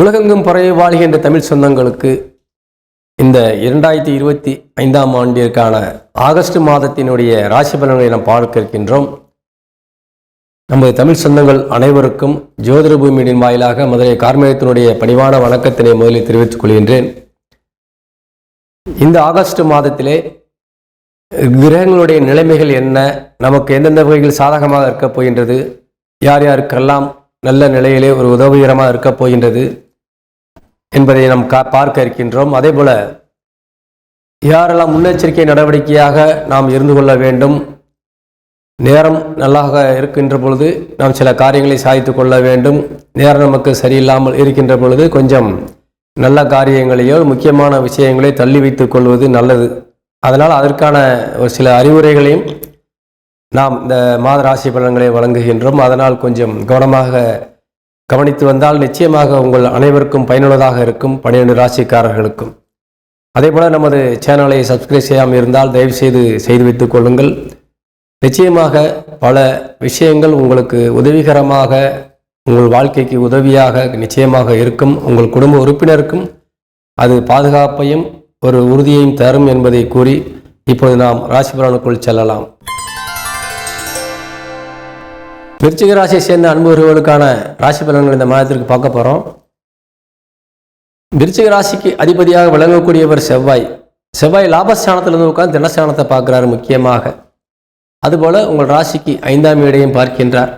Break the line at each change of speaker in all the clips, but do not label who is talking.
உலகெங்கும் பறவை வாழ்கின்ற தமிழ் சொந்தங்களுக்கு இந்த இரண்டாயிரத்தி இருபத்தி ஐந்தாம் ஆண்டிற்கான ஆகஸ்ட் மாதத்தினுடைய ராசி பலன்களை நாம் பார்க்க இருக்கின்றோம். நமது தமிழ் சொந்தங்கள் அனைவருக்கும் ஜோதிட பூமியின் வாயிலாக மதுரை கார்மேகத்தினுடைய பணிவான வணக்கத்தினை முதலில் தெரிவித்துக் கொள்கின்றேன். இந்த ஆகஸ்ட் மாதத்திலே கிரகங்களுடைய நிலைமைகள் என்ன? நமக்கு எந்தெந்த வகையில் சாதகமாக இருக்கப் போகின்றது? யார் யாருக்கெல்லாம் நல்ல நிலையிலே ஒரு உதவிகரமாக இருக்கப் போகின்றது? என்பதை நாம் கா பார்க்க இருக்கின்றோம். அதே போல யாரெல்லாம் முன்னெச்சரிக்கை நடவடிக்கையாக நாம் இருந்து கொள்ள வேண்டும் நேரம் நல்லாக இருக்கின்ற பொழுது நாம் சில காரியங்களை சாதித்து கொள்ள வேண்டும் நேரம் நமக்கு சரியில்லாமல் இருக்கின்ற பொழுது கொஞ்சம் நல்ல காரியங்களையோ முக்கியமான விஷயங்களை தள்ளி வைத்துக் கொள்வது நல்லது. அதனால் அதற்கான ஒரு சில அறிவுரைகளையும் நாம் இந்த மாத ராசி பலன்களை வழங்குகின்றோம். அதனால் கொஞ்சம் கவனமாக கவனித்து வந்தால் நிச்சயமாக உங்கள் அனைவருக்கும் பயனுள்ளதாக இருக்கும் பன்னிரண்டு ராசிக்காரர்களுக்கும். அதே போல் நமது சேனலை சப்ஸ்கிரைப் செய்யாமல் இருந்தால் தயவுசெய்து செய்து வைத்துக் கொள்ளுங்கள். நிச்சயமாக பல விஷயங்கள் உங்களுக்கு உதவிகரமாக உங்கள் வாழ்க்கைக்கு உதவியாக நிச்சயமாக இருக்கும். உங்கள் குடும்ப உறுப்பினருக்கும் அது பாதுகாப்பையும் ஒரு உறுதியையும் தரும் என்பதை கூறி இப்போது நாம் ராசிபலனுக்குள் செல்லலாம். விருச்சிக ராசியை சேர்ந்த அன்புறவுகளுக்கான ராசி பலன்கள் இந்த மாதத்திற்கு பார்க்க போகிறோம் விருச்சிக ராசிக்கு அதிபதியாக விளங்கக்கூடியவர் செவ்வாய். செவ்வாய் லாபஸ்தானத்திலிருந்து உட்கார்ந்து தினஸ்தானத்தை பார்க்குறாரு முக்கியமாக. அதுபோல் உங்கள் ராசிக்கு ஐந்தாம் வீடையும் பார்க்கின்றார்.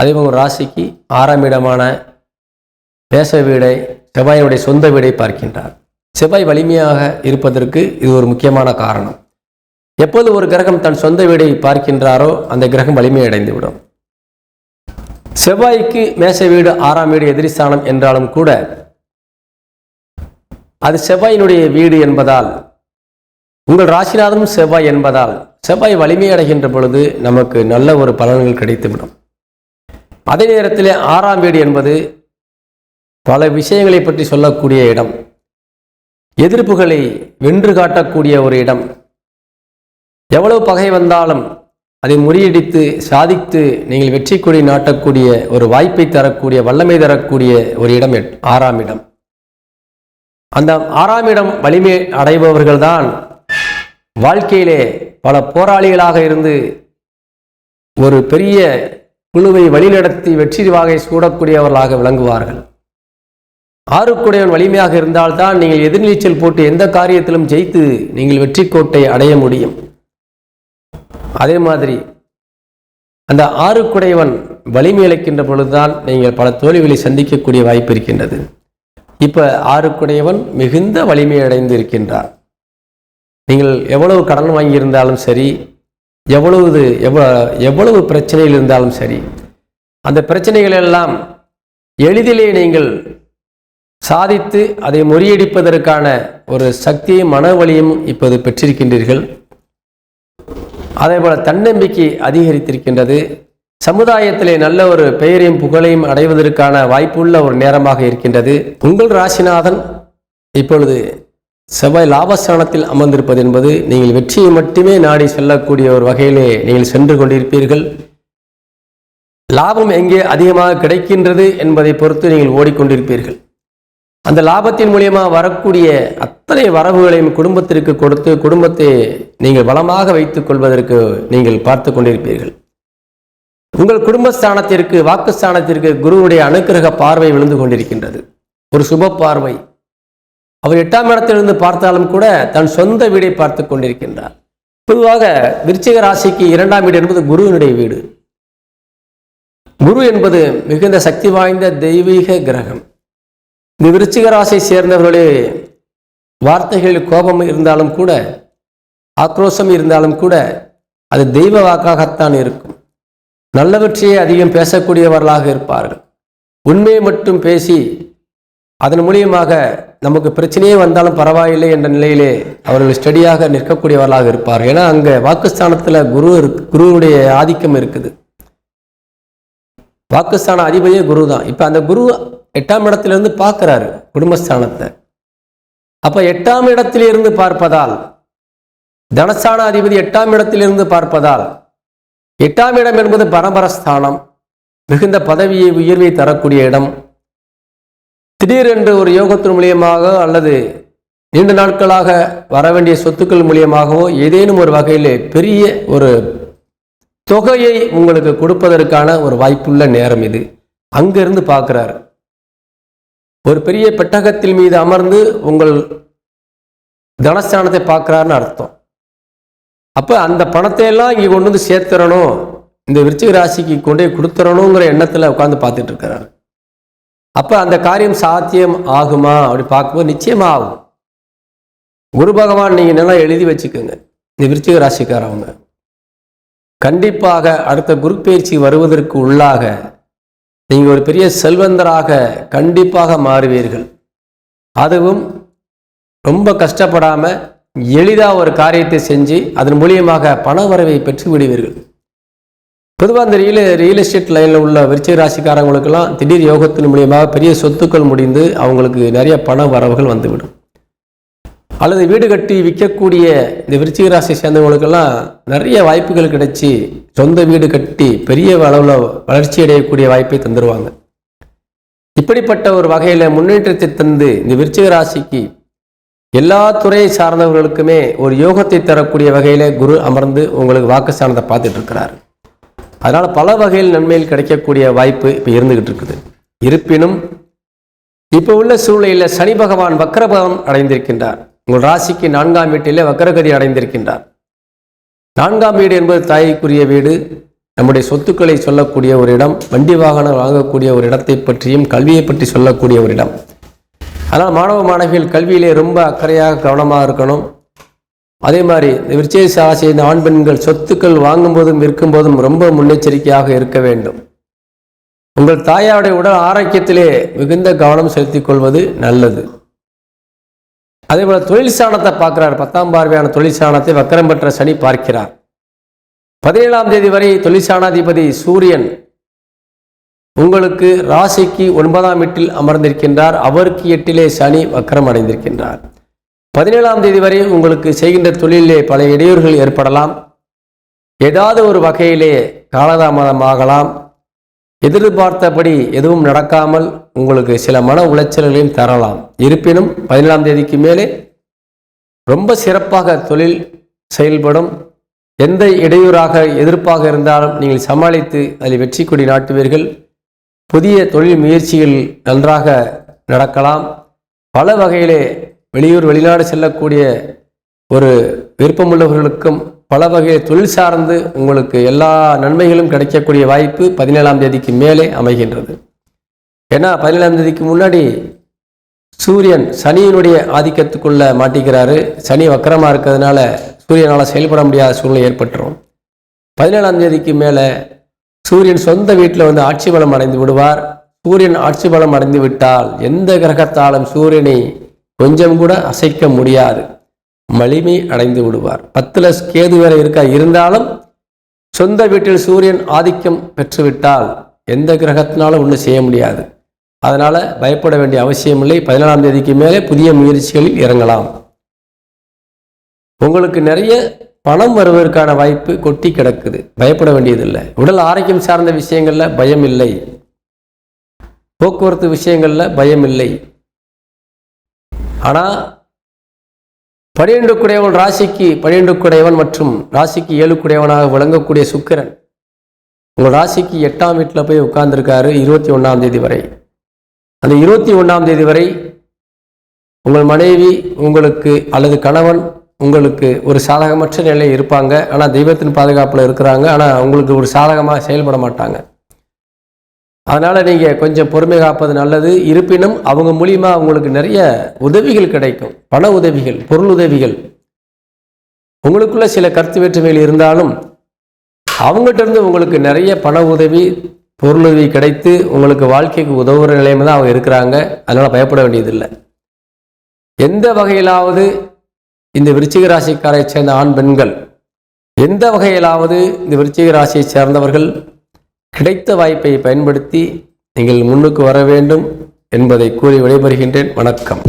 அதே உங்கள் ராசிக்கு ஆறாம் இடமான தேச வீடை செவ்வாயினுடைய சொந்த வீடை பார்க்கின்றார். செவ்வாய் வலிமையாக இருப்பதற்கு இது ஒரு முக்கியமான காரணம். எப்போது ஒரு கிரகம் தன் சொந்த வீடை பார்க்கின்றாரோ அந்த கிரகம் வலிமை அடைந்துவிடும் செவ்வாய்க்கு மேச வீடு ஆறாம் வீடு எதிரிஸ்தானம் என்றாலும் கூட அது செவ்வாயினுடைய வீடு என்பதால் உங்கள் ராசிநாதனும் செவ்வாய் என்பதால் செவ்வாய் வலிமை அடைகின்ற பொழுது நமக்கு நல்ல ஒரு பலன்கள் கிடைத்துவிடும். அதே நேரத்தில் ஆறாம் வீடு என்பது பல விஷயங்களை பற்றி சொல்லக்கூடிய இடம் எதிர்ப்புகளை வென்று காட்டக்கூடிய ஒரு இடம் எவ்வளவு பகை வந்தாலும் அதை முறியடித்து சாதித்து நீங்கள் வெற்றி கொடி நாட்டக்கூடிய ஒரு வாய்ப்பை தரக்கூடிய வல்லமை தரக்கூடிய ஒரு இடம் ஆறாம் இடம். அந்த ஆறாம் இடம் வலிமை அடைபவர்கள்தான் வாழ்க்கையிலே பல போராளிகளாக இருந்து ஒரு பெரிய குழுவை வழிநடத்தி வெற்றி வாகை சூடக்கூடியவர்களாக விளங்குவார்கள். ஆறுக்குடையவன் வலிமையாக இருந்தால்தான் நீங்கள் எதிர்நீச்சல் போட்டு எந்த காரியத்திலும் ஜெயித்து நீங்கள் வெற்றி கோட்டை அடைய முடியும். அதே மாதிரி அந்த ஆறுக்குடையவன் வலிமை இழக்கின்ற பொழுதுதான் நீங்கள் பல தோல்விகளை சந்திக்கக்கூடிய வாய்ப்பு இருக்கின்றது. இப்ப ஆறுக்குடையவன் மிகுந்த வலிமை அடைந்து இருக்கின்றார் நீங்கள் எவ்வளவு கடன் வாங்கியிருந்தாலும் சரி எவ்வளவு எவ்வளவு எவ்வளவு பிரச்சனைகள் இருந்தாலும் சரி அந்த பிரச்சனைகள் எல்லாம் எளிதிலே நீங்கள் சாதித்து அதை முறியடிப்பதற்கான ஒரு சக்தியும் மனவழியும் இப்போது பெற்றிருக்கின்றீர்கள். அதே போல் தன்னம்பிக்கை அதிகரித்திருக்கின்றது. சமுதாயத்திலே நல்ல ஒரு பெயரையும் புகழையும் அடைவதற்கான வாய்ப்புள்ள ஒரு நேரமாக இருக்கின்றது. உங்கள் ராசிநாதன் இப்பொழுது செவ்வாய் லாபஸ்தானத்தில் அமர்ந்திருப்பது என்பது நீங்கள் வெற்றியை மட்டுமே நாடி செல்லக்கூடிய ஒரு வகையிலே நீங்கள் சென்று கொண்டிருப்பீர்கள். லாபம் எங்கே அதிகமாக கிடைக்கின்றது என்பதை பொறுத்து நீங்கள் ஓடிக்கொண்டிருப்பீர்கள். அந்த லாபத்தின் மூலியமாக வரக்கூடிய அத்தனை வரவுகளையும் குடும்பத்திற்கு கொடுத்து குடும்பத்தை நீங்கள் வளமாக வைத்துக் கொள்வதற்கு நீங்கள் பார்த்து கொண்டிருப்பீர்கள். உங்கள் குடும்பஸ்தானத்திற்கு வாக்குஸ்தானத்திற்கு குருவுடைய அனுக்கிரக பார்வை விழுந்து கொண்டிருக்கின்றது. ஒரு சுப பார்வை. அவர் எட்டாம் இடத்திலிருந்து பார்த்தாலும் கூட தன் சொந்த வீடை பார்த்து கொண்டிருக்கின்றார். பொதுவாக விருச்சிக ராசிக்கு இரண்டாம் வீடு என்பது குருவினுடைய வீடு. குரு என்பது மிகுந்த சக்தி வாய்ந்த தெய்வீக கிரகம். இந்த விருச்சிக ராசியை சேர்ந்தவர்களே வார்த்தைகளில் கோபம் இருந்தாலும் கூட ஆக்ரோஷம் இருந்தாலும் கூட அது தெய்வ வாக்காகத்தான் இருக்கும். நல்லவற்றையே அதிகம் பேசக்கூடியவர்களாக இருப்பார்கள். உண்மையை மட்டும் பேசி அதன் மூலியமாக நமக்கு பிரச்சனையே வந்தாலும் பரவாயில்லை என்ற நிலையிலே அவர்கள் ஸ்டடியாக நிற்கக்கூடியவர்களாக இருப்பார்கள். ஏன்னா அங்கே வாக்குஸ்தானத்தில் குரு இருக்கு குருவுடைய ஆதிக்கம் இருக்குது. வாக்குஸ்தான அதிபதியே குரு தான் இப்போ அந்த குரு எட்டாம் இடத்திலிருந்து பார்க்குறாரு குடும்பஸ்தானத்தை. அப்போ எட்டாம் இடத்திலிருந்து பார்ப்பதால் தனஸ்தான அதிபதி எட்டாம் இடத்திலிருந்து பார்ப்பதால் எட்டாம் இடம் என்பது பரம்பரஸ்தானம் மிகுந்த பதவியை உயர்வை தரக்கூடிய இடம். திடீரென்று ஒரு யோகத்தின் மூலியமாக அல்லது நீண்ட நாட்களாக வர வேண்டிய சொத்துக்கள் மூலியமாகவோ ஏதேனும் ஒரு வகையில் பெரிய ஒரு தொகையை உங்களுக்கு கொடுப்பதற்கான ஒரு வாய்ப்புள்ள நேரம் இது. அங்கிருந்து பார்க்கிறார். ஒரு பெரிய பெட்டகத்தில் மீது அமர்ந்து உங்கள் தனஸ்தானத்தை பார்க்குறாருன்னு அர்த்தம். அப்போ அந்த பணத்தை எல்லாம் இங்கே கொண்டு வந்து சேர்த்துறணும். இந்த விருச்சிக ராசிக்கு கொண்டு போய் கொடுத்துறணுங்கிற எண்ணத்தில் உட்காந்து பார்த்துட்டு இருக்கிறாரு. அப்போ அந்த காரியம் சாத்தியம் ஆகுமா? அப்படி பார்க்கும்போது நிச்சயமாக ஆகும். குரு பகவான் நீங்கள் நல்லா எழுதி வச்சுக்கோங்க. இந்த விருச்சிக ராசிக்காரவங்க. கண்டிப்பாக அடுத்த குரு பயிற்சி வருவதற்கு உள்ளாக நீங்கள் ஒரு பெரிய செல்வந்தராக கண்டிப்பாக மாறுவீர்கள். அதுவும் ரொம்ப கஷ்டப்படாமல் எளிதாக ஒரு காரியத்தை செஞ்சு அதன் மூலியமாக பண வரவை பெற்று விடுவீர்கள். பொதுவாக இந்த ரியல் ரியல் எஸ்டேட் லைனில் உள்ள விருச்சிக ராசிக்காரங்களுக்கெல்லாம் திடீர் யோகத்தின் மூலியமாக பெரிய சொத்துக்கள் முடிந்து அவங்களுக்கு நிறைய பண வரவுகள் வந்துவிடும். அல்லது வீடு கட்டி விற்கக்கூடிய இந்த விருச்சிக ராசி சேர்ந்தவங்களுக்கெல்லாம் நிறைய வாய்ப்புகள் கிடைச்சி சொந்த வீடு கட்டி பெரிய அளவில் வளர்ச்சி அடையக்கூடிய வாய்ப்பை தந்துடுவாங்க இப்படிப்பட்ட ஒரு வகையில் முன்னேற்றத்தை தந்து இந்த விருச்சிக ராசிக்கு எல்லா துறையை சார்ந்தவர்களுக்குமே ஒரு யோகத்தை தரக்கூடிய வகையில் குரு அமர்ந்து உங்களுக்கு வாக்குஸ்தானத்தை பார்த்துட்டு இருக்கிறார். அதனால் பல வகையில் நன்மையில் கிடைக்கக்கூடிய வாய்ப்பு இப்போ இருந்துகிட்டு இருக்குது. இருப்பினும் இப்போ உள்ள சூழ்நிலையில் சனி பகவான் வக்கரபதம் அடைந்திருக்கின்றார். உங்கள் ராசிக்கு நான்காம் வீட்டிலே வக்கரகதி அடைந்திருக்கின்றார். நான்காம் வீடு என்பது தாய்க்குரிய வீடு. நம்முடைய சொத்துக்களை சொல்லக்கூடிய ஒரு இடம் வண்டி வாகனம் வாங்கக்கூடிய ஒரு இடத்தை பற்றியும் கல்வியை பற்றி சொல்லக்கூடிய ஒரு இடம். அதனால் மாணவ மாணவிகள் கல்வியிலே ரொம்ப அக்கறையாக கவனமாக இருக்கணும். அதே மாதிரி இந்த விருச்சேச ஆசை இந்த ஆண் பெண்கள் சொத்துக்கள் வாங்கும்போதும் விற்கும்போதும் ரொம்ப முன்னெச்சரிக்கையாக இருக்க வேண்டும். உங்கள் தாயாருடைய உடல் ஆரோக்கியத்திலே மிகுந்த கவனம் செலுத்திக் கொள்வது நல்லது. அதே போல தொழில் பார்க்கிறார். பத்தாம் பார்வையான தொழில் ஸ்தானத்தை வக்கரம் பெற்ற சனி பார்க்கிறார். பதினேழாம் தேதி வரை தொழிற்சானாதிபதி சூரியன் உங்களுக்கு ராசிக்கு ஒன்பதாம் வீட்டில் அமர்ந்திருக்கின்றார். அவருக்கு எட்டிலே சனி வக்கரம் அடைந்திருக்கின்றார். பதினேழாம் தேதி வரை உங்களுக்கு செய்கின்ற தொழிலே பல இடையூறுகள் ஏற்படலாம். ஏதாவது ஒரு வகையிலே காலதாமதமாகலாம் எதிர்பார்த்தபடி எதுவும் நடக்காமல் உங்களுக்கு சில மன உளைச்சல்களையும் தரலாம். இருப்பினும் பதினேழாம் தேதிக்கு மேலே ரொம்ப சிறப்பாக தொழில் செயல்படும் எந்த இடையூறாக எதிர்ப்பாக இருந்தாலும் நீங்கள் சமாளித்து அதில் வெற்றி கொடி நாட்டுவீர்கள். புதிய தொழில் முயற்சிகள் நன்றாக நடக்கலாம். பல வகையிலே வெளியூர் வெளிநாடு செல்லக்கூடிய ஒரு விருப்பமுள்ளவர்களுக்கும் பல வகை தொழில் சார்ந்து உங்களுக்கு எல்லா நன்மைகளும் கிடைக்கக்கூடிய வாய்ப்பு பதினேழாம் தேதிக்கு மேலே அமைகின்றது. ஏன்னா பதினேழாம் தேதிக்கு முன்னாடி சூரியன் சனியினுடைய ஆதிக்கத்துக்குள்ள மாட்டிக்கிறாரு. சனி வக்கரமாக இருக்கிறதுனால சூரியனால் செயல்பட முடியாத சூழ்நிலை ஏற்பட்டுரும். பதினேழாம் தேதிக்கு மேலே சூரியன் சொந்த வீட்டில் வந்து ஆட்சி பலம் அடைந்து விடுவார். சூரியன் ஆட்சி பலம் அடைந்து விட்டால் எந்த கிரகத்தாலும் சூரியனை கொஞ்சம் கூட அசைக்க முடியாது. மலிமை அடைந்து விடுவார். பத்துல கேது வேற இருக்கா? இருந்தாலும் சொந்த வீட்டில் சூரியன் ஆதிக்கம் பெற்றுவிட்டால் எந்த கிரகத்தினாலும் ஒன்றும் செய்ய முடியாது. அதனால பயப்பட வேண்டிய அவசியமில்லை பதினாலாம் தேதிக்கு மேலே புதிய முயற்சிகளில் இறங்கலாம். உங்களுக்கு நிறைய பணம் வருவதற்கான வாய்ப்பு கொட்டி கிடக்குது. பயப்பட வேண்டியதில்லை. உடல் ஆரோக்கியம் சார்ந்த விஷயங்கள்ல பயம் இல்லை. போக்குவரத்து விஷயங்கள்ல பயம் இல்லை. ஆனால் பனிரெண்டு குடையவன் ராசிக்கு பனிரெண்டு குடையவன் மற்றும் ராசிக்கு ஏழு குடையவனாக விளங்கக்கூடிய சுக்கிரன். உங்கள் ராசிக்கு எட்டாம் வீட்டில் போய் உட்கார்ந்துருக்காரு இருபத்தி ஒன்றாம் தேதி வரை. அந்த இருபத்தி ஒன்றாம் தேதி வரை உங்கள் மனைவி உங்களுக்கு அல்லது கணவன் உங்களுக்கு ஒரு சாதகமற்ற நிலையில் இருப்பாங்க. ஆனால் தெய்வத்தின் பாதுகாப்பில் இருக்கிறாங்க. ஆனால் உங்களுக்கு ஒரு சாதகமாக செயல்பட மாட்டாங்க. அதனால் நீங்கள் கொஞ்சம் பொறுமை காப்பது நல்லது. இருப்பினும் அவங்க மூலியமாக அவங்களுக்கு நிறைய உதவிகள் கிடைக்கும். பண உதவிகள் பொருள் உதவிகள். உங்களுக்குள்ள சில கருத்து வேற்றுமைகள் இருந்தாலும் அவங்ககிட்ட இருந்து உங்களுக்கு நிறைய பண உதவி பொருள் உதவி கிடைத்து உங்களுக்கு வாழ்க்கைக்கு உதவுற நிலைமை தான் அவங்க இருக்கிறாங்க. அதனால் பயப்பட வேண்டியதில்லை. எந்த வகையிலாவது இந்த விருச்சிக ராசிக்காரை சேர்ந்த ஆண் பெண்கள் எந்த வகையிலாவது இந்த விருச்சிக ராசியை சேர்ந்தவர்கள் கிடைத்த வாய்ப்பை பயன்படுத்தி நீங்கள் முன்னுக்கு வர வேண்டும் என்பதை கூறி விடைபெறுகின்றேன். வணக்கம்.